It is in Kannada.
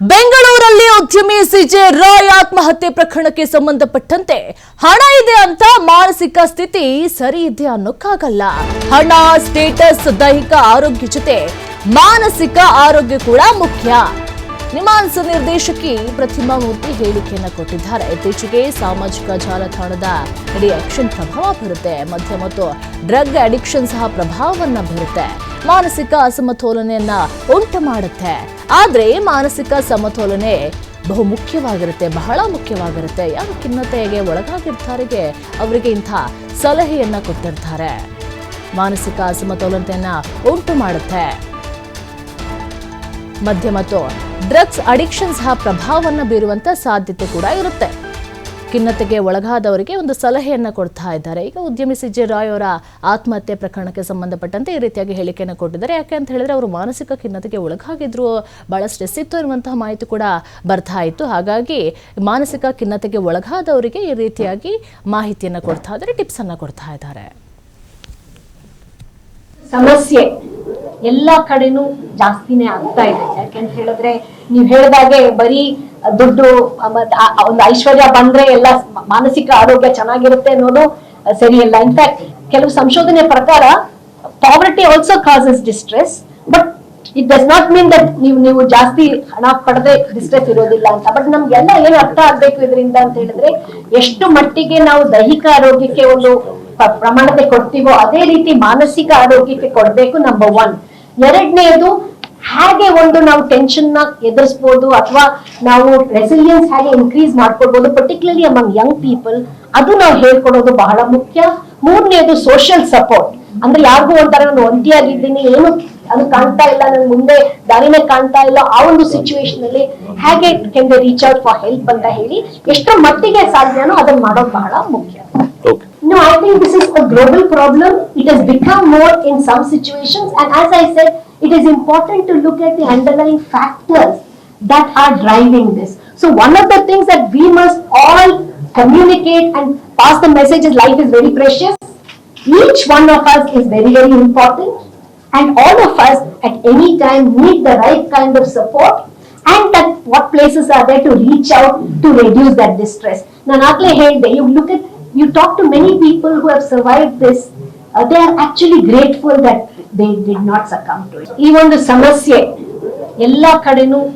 ಬೆಂಗಳೂರಲ್ಲಿ ಉದ್ಯಮಿ ಸಿಜೆ ರಾಯ್ ಆತ್ಮಹತ್ಯೆ ಪ್ರಕರಣಕ್ಕೆ ಸಂಬಂಧಪಟ್ಟಂತೆ ಹಣ ಇದೆ ಅಂತ ಮಾನಸಿಕ ಸ್ಥಿತಿ ಸರಿ ಇದೆ ಅನ್ನೋಕ್ಕಾಗಲ್ಲ. ಹಣ ಸ್ಟೇಟಸ್ ದೈಹಿಕ ಆರೋಗ್ಯ ಜೊತೆ ಮಾನಸಿಕ ಆರೋಗ್ಯ ಕೂಡ ಮುಖ್ಯ. ನಿಮಾನ್ಸ್ ನಿರ್ದೇಶಕಿ ಪ್ರತಿಮಾ ಮೂರ್ತಿ ಹೇಳಿಕೆಯನ್ನ ಕೊಟ್ಟಿದ್ದಾರೆ. ಇತ್ತೀಚೆಗೆ ಸಾಮಾಜಿಕ ಜಾಲತಾಣದ ರಿಯಾಕ್ಷನ್ ಪ್ರಭಾವ ಬರುತ್ತೆ. ಮದ್ಯ ಮತ್ತು ಡ್ರಗ್ ಅಡಿಕ್ಷನ್ ಸಹ ಪ್ರಭಾವವನ್ನ ಬೀರುತ್ತೆ. ಮಾನಸಿಕ ಅಸಮತೋಲನೆಯನ್ನ ಉಂಟು ಮಾಡುತ್ತೆ. ಆದರೆ ಮಾನಸಿಕ ಸಮತೋಲನೆ ಬಹು ಮುಖ್ಯವಾಗಿರುತ್ತೆ, ಬಹಳ ಮುಖ್ಯವಾಗಿರುತ್ತೆ. ಯಾರು ಖಿನ್ನತೆಗೆ ಒಳಗಾಗಿರ್ತಾರೆ ಅವರಿಗೆ ಇಂಥ ಸಲಹೆಯನ್ನ ಕೊಟ್ಟಿರ್ತಾರೆ. ಮಾನಸಿಕ ಅಸಮತೋಲನತೆಯನ್ನ ಉಂಟು ಮಾಡುತ್ತೆ. ಮದ್ಯ ಮತ್ತು ಡ್ರಗ್ಸ್ ಅಡಿಕ್ಷನ್ ಸಹ ಪ್ರಭಾವವನ್ನು ಬೀರುವಂತ ಸಾಧ್ಯತೆ ಕೂಡ ಇರುತ್ತೆ. ಖಿನ್ನತೆಗೆ ಒಳಗಾದವರಿಗೆ ಒಂದು ಸಲಹೆಯನ್ನ ಕೊಡ್ತಾ ಇದ್ದಾರೆ. ಈಗ ಉದ್ಯಮಿ ಸಿಜೆ ರಾಯ್ ಅವರ ಆತ್ಮಹತ್ಯೆ ಪ್ರಕರಣಕ್ಕೆ ಸಂಬಂಧಪಟ್ಟಂತೆ ಈ ರೀತಿಯಾಗಿ ಹೇಳಿಕೆಯನ್ನು ಕೊಟ್ಟಿದ್ದಾರೆ. ಯಾಕೆ ಅಂತ ಹೇಳಿದ್ರೆ ಅವರು ಮಾನಸಿಕ ಖಿನ್ನತೆಗೆ ಒಳಗಾಗಿದ್ರು. ಬಹಳ ಸ್ಟ್ರೆಸ್ ಇತ್ತು ಮಾಹಿತಿ ಕೂಡ ಬರ್ತಾ ಇತ್ತು. ಹಾಗಾಗಿ ಮಾನಸಿಕ ಖಿನ್ನತೆಗೆ ಒಳಗಾದವರಿಗೆ ಈ ರೀತಿಯಾಗಿ ಮಾಹಿತಿಯನ್ನು ಕೊಡ್ತಾ ಇದ್ದಾರೆ ಟಿಪ್ಸ್ ಅನ್ನ ಕೊಡ್ತಾ ಇದ್ದಾರೆ. ಸಮಸ್ಯೆ. ಎಲ್ಲಾ ಕಡೆನೂ ಜಾಸ್ತಿನೇ ಆಗ್ತಾ ಇದೆ. ಯಾಕೆಂತ ಹೇಳಿದ್ರೆ, ನೀವ್ ಹೇಳಿದಾಗೆ ಬರೀ ದುಡ್ಡು ಒಂದು ಐಶ್ವರ್ಯ ಬಂದ್ರೆ ಎಲ್ಲ ಮಾನಸಿಕ ಆರೋಗ್ಯ ಚೆನ್ನಾಗಿರುತ್ತೆ ಅನ್ನೋದು ಸರಿ ಸರಿಯಲ್ಲ ಇನ್ಫ್ಯಾಕ್ಟ್ ಕೆಲವು ಸಂಶೋಧನೆ ಪ್ರಕಾರ poverty also causes distress but it does not mean that ನೀವು ನೀವು ಜಾಸ್ತಿ ಹಣ ಪಡೆದೇ ಡಿಸ್ಟ್ರೆಸ್ ಇರೋದಿಲ್ಲ ಅಂತ. ಬಟ್ ನಮ್ಗೆಲ್ಲ ಏನು ಅರ್ಥ ಆಗ್ಬೇಕು ಇದರಿಂದ ಅಂತ ಹೇಳಿದ್ರೆ, ಎಷ್ಟು ಮಟ್ಟಿಗೆ ನಾವು ದೈಹಿಕ ಆರೋಗ್ಯಕ್ಕೆ ಒಂದು ಪ್ರಮಾಣತೆ ಕೊಡ್ತೀವೋ ಅದೇ ರೀತಿ ಮಾನಸಿಕ ಆರೋಗ್ಯಕ್ಕೆ ಕೊಡ್ಬೇಕು ನಂಬರ್ ಒನ್ ಎರಡನೇದು, ಹೇಗೆ ಒಂದು ನಾವು ಟೆನ್ಷನ್ನ ಎದುರಿಸಬಹುದು ಅಥವಾ ನಾವು ರೆಸಿಲಿಯನ್ಸ್ ಹೇಗೆ ಇನ್ಕ್ರೀಸ್ ಮಾಡ್ಕೊಡ್ಬೋದು ಪರ್ಟಿಕ್ಯುಲರ್ಲಿ ಅಮಂಗ್ ಯಂಗ್ ಪೀಪಲ್ ಅದು ನಾವು ಹೇಳ್ಕೊಡೋದು ಬಹಳ ಮುಖ್ಯ. ಮೂರನೇದು ಸೋಷಿಯಲ್ ಸಪೋರ್ಟ್ ಅಂದ್ರೆ ಯಾರಿಗೂ ಒಂಥರ ನಾನು ಒಂಟಿಯಾಗಿದ್ದೀನಿ, ಏನು ಅದು ಕಾಣ್ತಾ ಇಲ್ಲ, ನನ್ ಮುಂದೆ ದಾರಿನೇ ಕಾಣ್ತಾ ಇಲ್ಲ, ಆ ಒಂದು ಸಿಚುವೇಶನ್ ಅಲ್ಲಿ ಹೇಗೆ can they reach out for help ಅಂತ ಹೇಳಿ ಎಷ್ಟು ಮಟ್ಟಿಗೆ ಸಾಧ್ಯನೋ ಅದನ್ನ ಮಾಡೋದು ಬಹಳ ಮುಖ್ಯ. No, I think this is a global problem. It has become more in some situations. And as I said, it is important to look at the underlying factors that are driving this. So one of the things that we must all communicate and pass the message is life is very precious. Each one of us is very, very important. And all of us at any time need the right kind of support and that what places are there to reach out to reduce that distress. Now, Nakle, hey, you look at you talk to many people who have survived this uh, they are actually grateful that they did not succumb to it. ಈ ಒಂದು ಸಮಸ್ಯೆ ಎಲ್ಲಾ ಕಡೆನೂ